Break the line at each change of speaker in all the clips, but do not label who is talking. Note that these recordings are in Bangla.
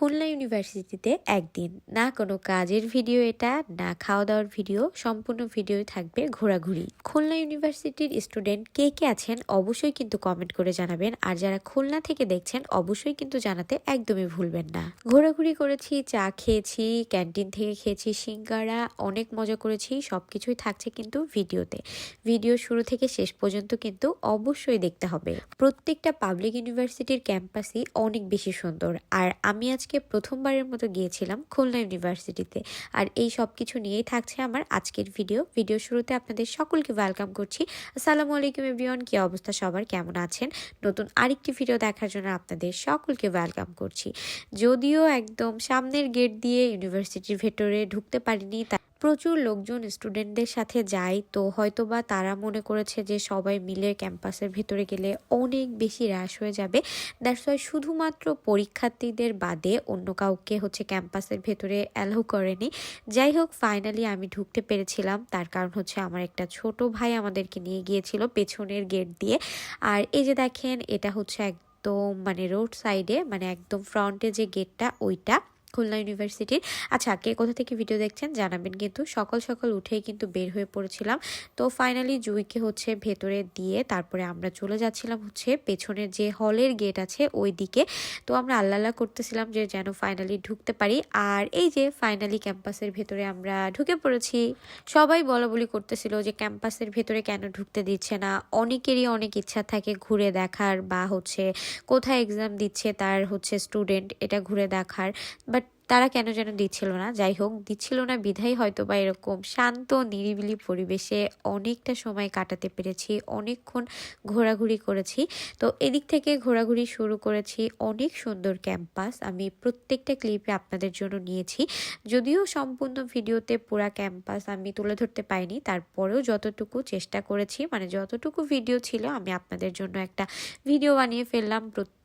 খুলনা ইউনিভার্সিটিতে একদিন। না কোনো কাজের ভিডিও এটা, না খাওয়া দাওয়ার ভিডিও, সম্পূর্ণ ভিডিওই থাকবে ঘোরাঘুরি। খুলনা ইউনিভার্সিটির স্টুডেন্ট কে কে আছেন অবশ্যই কিন্তু কমেন্ট করে জানাবেন, আর যারা খুলনা থেকে দেখছেন অবশ্যই কিন্তু জানাতে একদমই ভুলবেন না। ঘোরাঘুরি করেছি, চা খেয়েছি, ক্যান্টিন থেকে খেয়েছি, সিঙ্গারা, অনেক মজা করেছি সব কিছুই থাকছে কিন্তু ভিডিওতে। ভিডিও শুরু থেকে শেষ পর্যন্ত কিন্তু অবশ্যই দেখতে হবে। প্রত্যেকটা পাবলিক ইউনিভার্সিটির ক্যাম্পাসই অনেক বেশি সুন্দর, আর আমি আজকে প্রথমবারের মতো গিয়েছিলাম খুলনা ইউনিভার্সিটিতে। আর এই সব কিছু নিয়েই থাকছে আমার আজকের ভিডিও। ভিডিও শুরুতে আপনাদের সকলকে ওয়েলকাম করছি। আসসালামু আলাইকুম এভরিওয়ান কী অবস্থা সবার? কেমন আছেন? নতুন আরেকটি ভিডিও দেখার জন্য আপনাদের সকলকে ওয়েলকাম করছি। যদিও একদম সামনের গেট দিয়ে ইউনিভার্সিটির ভেতরে ঢুকতে পারিনি প্রচুর লোকজন স্টুডেন্টদের সাথে যায়, তো হয়তোবা তারা মনে করেছে যে সবাই মিলে ক্যাম্পাসের ভেতরে গেলে অনেক বেশি হ্রাস হয়ে যাবে। দ্যাটস ওয়াই শুধুমাত্র পরীক্ষার্থীদের বাদে অন্য কাউকে হচ্ছে ক্যাম্পাসের ভেতরে অ্যালাউ করেনি। যাই হোক ফাইনালি আমি ঢুকতে পেরেছিলাম। তার কারণ হচ্ছে আমার একটা ছোট ভাই আমাদেরকে নিয়ে গিয়েছিল পেছনের গেট দিয়ে। আর এই যে দেখেন, এটা হচ্ছে একদম মানে রোড সাইডে মানে একদম ফ্রন্টে যে গেটটা ওইটা। খুলনা ইউনিভার্সিটির আচ্ছা কে কোথা থেকে ভিডিও দেখছেন জানাবেন কিন্তু। সকাল সকাল উঠেই কিন্তু বের হয়ে পড়েছিলাম। তো ফাইনালি জুইকে হচ্ছে ভেতরে দিয়ে তারপরে আমরা চলে যাচ্ছিলাম হচ্ছে পেছনের যে হলের গেট আছে ওই দিকে তো আমরা আল্লাহ আল্লাহ করতেছিলাম যে যেন ফাইনালি ঢুকতে পারি। আর এই যে ফাইনালি ক্যাম্পাসের ভেতরে আমরা ঢুকে পড়েছি। সবাই বলা বলি করতেছিল যে ক্যাম্পাসের ভেতরে কেন ঢুকতে দিচ্ছে না। অনেকেরই অনেক ইচ্ছা থাকে ঘুরে দেখার বা হচ্ছে কোথায় এক্সাম দিচ্ছে তার হচ্ছে স্টুডেন্ট এটা ঘুরে দেখার। বাট তারা কেন যেন দিচ্ছিল না? যাই হোক, দিচ্ছিল না বিধাই হয়তো বা এরকম শান্ত, নিরিবিলি পরিবেশে অনেকটা সময় কাটাতে পেরেছি, অনেকক্ষণ ঘোরাঘুরি করেছি। তো এদিক থেকে ঘোরাঘুরি শুরু করেছি অনেক সুন্দর ক্যাম্পাস। আমি প্রত্যেকটা ক্লিপে আপনাদের জন্য নিয়েছি। যদিও সম্পূর্ণ ভিডিওতে পুরা ক্যাম্পাস আমি তুলে ধরতে পাইনি, তারপরেও যতটুকু চেষ্টা করেছি মানে যতটুকু ভিডিও ছিল আমি আপনাদের জন্য একটা ভিডিও বানিয়ে ফেললাম। প্রত্যেক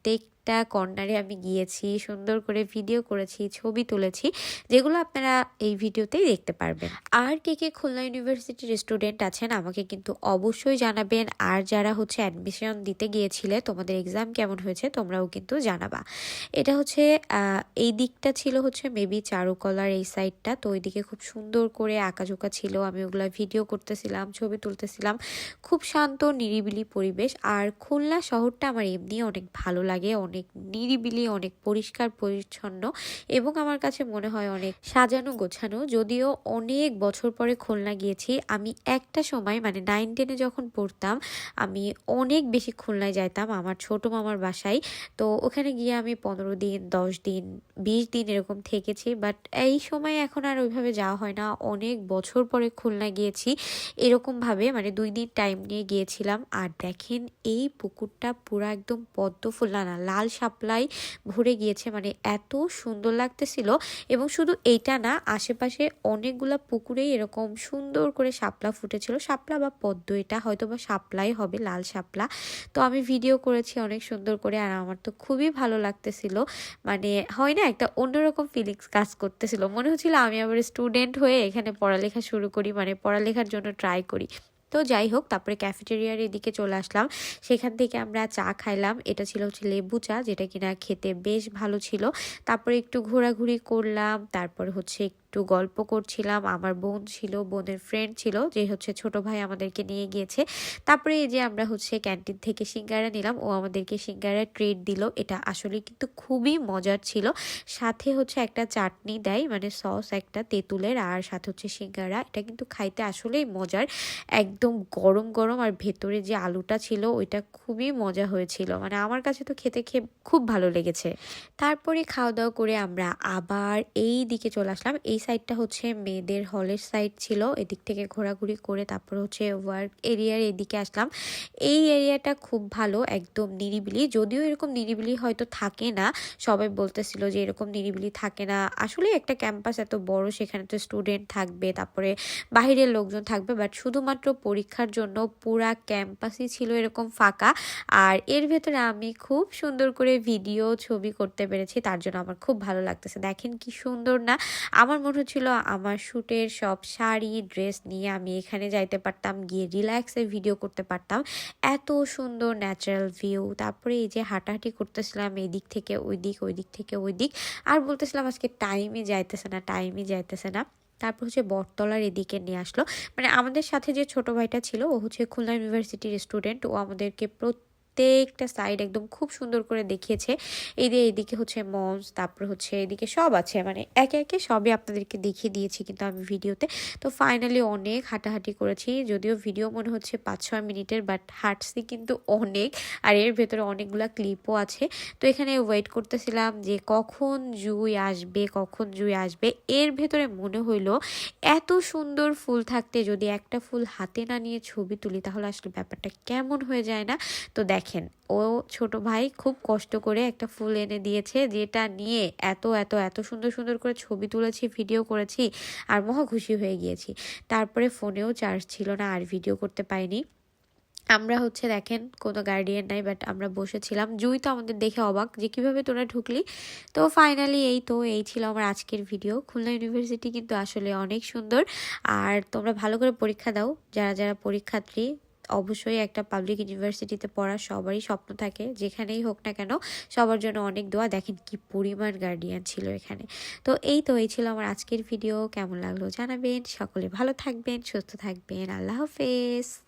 একটা কর্নারে আমি গিয়েছি, সুন্দর করে ভিডিও করেছি, ছবি তুলেছি, যেগুলো আপনারা এই ভিডিওতেই দেখতে পারবেন। আর কে কে খুলনা ইউনিভার্সিটির স্টুডেন্ট আছেন, আমাকে কিন্তু অবশ্যই জানাবেন। আর যারা হচ্ছে অ্যাডমিশন দিতে গিয়েছিলে, তোমাদের এক্সাম কেমন হয়েছে, তোমরাও কিন্তু জানাবা। এটা হচ্ছে এই দিকটা ছিল হচ্ছে মেবি চারুকলার এই সাইডটা তো ওইদিকে খুব সুন্দর করে আঁকাঝোঁকা ছিল, আমি ওগুলা ভিডিও করতেছিলাম, ছবি তুলতেছিলাম। খুব শান্ত, নিরিবিলি পরিবেশ। আর খুলনা শহরটা আমার এমনি অনেক ভালো লাগে অনেক অনেক নিরিবিলি, অনেক পরিষ্কার, পরিচ্ছন্ন এবং আমার কাছে মনে হয় অনেক সাজানো, গোছানো। যদিও অনেক বছর পরে খুলনা গিয়েছি, আমি একটা সময় মানে নাইন টেনে যখন পড়তাম, আমি অনেক বেশি খুলনায় যাইতাম আমার ছোট মামার বাসায়। তো ওখানে গিয়ে আমি পনেরো দিন, দশ দিন, বিশ দিন এরকম থেকেছি। বাট এই সময় এখন আর ওইভাবে যাওয়া হয় না। অনেক বছর পরে খুলনা গিয়েছি, এরকমভাবে মানে দুই দিন টাইম নিয়ে গিয়েছিলাম। আর দেখেন, এই পুকুরটা পুরো একদম পদ্ম ফুল্লা না লাল লাল শাপলাই ভরে গিয়েছে। মানে এত সুন্দর লাগতেছিল এবং শুধু এইটা না, আশেপাশে অনেকগুলা পুকুরেই এরকম সুন্দর করে শাপলা ফুটেছিল। শাপলা বা পদ্ম, এটা হয়তো বা শাপলাই হবে, লাল শাপলা। তো আমি ভিডিও করেছি অনেক সুন্দর করে আর আমার তো খুবই ভালো লাগতেছিল। মানে হয় না, একটা অন্যরকম ফিলিংস কাজ করতেছিল। মনে হচ্ছিল আমি আবার স্টুডেন্ট হয়ে এখানে পড়ালেখা শুরু করি মানে পড়ালেখার জন্য ট্রাই করি। তো যাই হোক, তারপরে ক্যাফেটেরিয়ার এদিকে চলে আসলাম। সেখান থেকে আমরা চা খাইলাম। এটা ছিল হচ্ছে লেবু চা, যেটা কিনা খেতে বেশ ভালো ছিল। তারপরে একটু ঘোরাঘুরি করলাম, তারপর হচ্ছে একটু গল্প করছিলাম। আমার বোন ছিল, বোনের ফ্রেন্ড ছিল, যে হচ্ছে ছোট ভাই আমাদেরকে নিয়ে গিয়েছে। তারপরে এই যে আমরা হচ্ছে ক্যান্টিন থেকে সিঙ্গারা নিলাম, ও আমাদেরকে সিঙ্গারা ট্রিট দিল। এটা আসলে কিন্তু খুবই মজার ছিল। সাথে হচ্ছে একটা চাটনি দেয় মানে সস একটা তেঁতুলের, আর সাথে হচ্ছে সিঙ্গারা। এটা কিন্তু খাইতে আসলেই মজার। একদম গরম গরম আর ভেতরে যে আলুটা ছিল, ওইটা খুবই মজা হয়েছিল। মানে আমার কাছে তো খেতে খেয়ে খুব ভালো লেগেছে। তারপরে খাওয়া দাওয়া করে আমরা আবার এই দিকে চলে আসলাম। এই সাইডটা হচ্ছে মেয়েদের হলের সাইড ছিল। এদিক থেকে ঘোরাঘুরি করে তারপর হচ্ছে ওয়ার্ক এরিয়ার এদিকে আসলাম। এই এরিয়াটা খুব ভালো, একদম নিরিবিলি। যদিও এরকম নিরিবিলি হয়তো থাকে না। সবাই বলতেছিল যে এরকম নিরিবিলি থাকে না। আসলে একটা ক্যাম্পাস এত বড়, সেখানে তো স্টুডেন্ট থাকবে, তারপরে বাহিরের লোকজন থাকবে। বাট শুধুমাত্র পরীক্ষার জন্য পুরা ক্যাম্পাসই ছিল এরকম ফাঁকা। আর এর ভেতরে আমি খুব সুন্দর করে ভিডিও, ছবি করতে পেরেছি, তার জন্য আমার খুব ভালো লাগতেছে। দেখেন কি সুন্দর না? আমার মনে হচ্ছিল আমার শ্যুটের সব শাড়ি, ড্রেস নিয়ে আমি এখানে যাইতে পারতাম, গিয়ে রিল্যাক্সে ভিডিও করতে পারতাম। এত সুন্দর ন্যাচারাল ভিউ। তারপরে এই যে হাঁটাহাঁটি করতেছিলাম এই দিক থেকে ওই দিক ওই দিক থেকে ওই দিক আর বলতেছিলাম আজকে টাইমই যাইতেছে না টাইমই যাইতেছে না। তারপর হচ্ছে বটতলার এদিকে নিয়ে আসলো। মানে আমাদের সাথে যে ছোট ভাইটা ছিল, ও হচ্ছে খুলনা ইউনিভার্সিটির স্টুডেন্ট ও আমাদেরকে প্রত্যেকটা সাইড একদম খুব সুন্দর করে দেখিয়েছে। এই দিয়ে এদিকে হচ্ছে মমস তারপর হচ্ছে এদিকে সব আছে। মানে একে একে সবই আপনাদেরকে দেখিয়ে দিয়েছি কিন্তু আমি ভিডিওতে। তো ফাইনালি অনেক হাঁটাহাঁটি করেছি। যদিও ভিডিও মনে হচ্ছে পাঁচ ছয় মিনিটের বাট হাঁটছি কিন্তু অনেক। আর এর ভেতরে অনেকগুলা ক্লিপও আছে। তো এখানে ওয়েট করতেছিলাম যে কখন জুই আসবে, কখন জুই আসবে। এর ভেতরে মনে হইল এত সুন্দর ফুল থাকতে যদি একটা ফুল হাতে না নিয়ে ছবি তুলি, তাহলে আসলে ব্যাপারটা কেমন হয়ে যায় না? তো দেখেন, ও ছোট ভাই খুব কষ্ট করে একটা ফুল এনে দিয়েছে, যেটা নিয়ে এত এত এত সুন্দর সুন্দর করে ছবি তুলেছি ভিডিও করেছি, আর মহা খুশি হয়ে গিয়েছি। তারপরে ফোনেও চার্জ ছিল না, আর ভিডিও করতে পাইনি আমরা হচ্ছে দেখেন, কোনো গার্ডিয়ান নাই বাট আমরা বসেছিলাম। জুই তো আমাদের দেখে অবাক যে কীভাবে তোরা ঢুকলি। তো ফাইনালি এই তো, এই ছিল আমার আজকের ভিডিও খুলনা ইউনিভার্সিটি কিন্তু আসলে অনেক সুন্দর। আর তোমরা ভালো করে পরীক্ষা দাও, যারা যারা পরীক্ষার্থী অবশ্যই একটা পাবলিক ইউনিভার্সিটিতে পড়ার সবারই স্বপ্ন থাকে, যেখানেই হোক না কেন সবার জন্য অনেক দোয়া। দেখেন কি পরিমাণ গার্ডিয়ান ছিল এখানে। তো এই তো, এই ছিল আমার আজকের ভিডিও কেমন লাগল জানাবেন। সকলে ভালো থাকবেন, সুস্থ থাকবেন। আল্লাহ হাফেজ।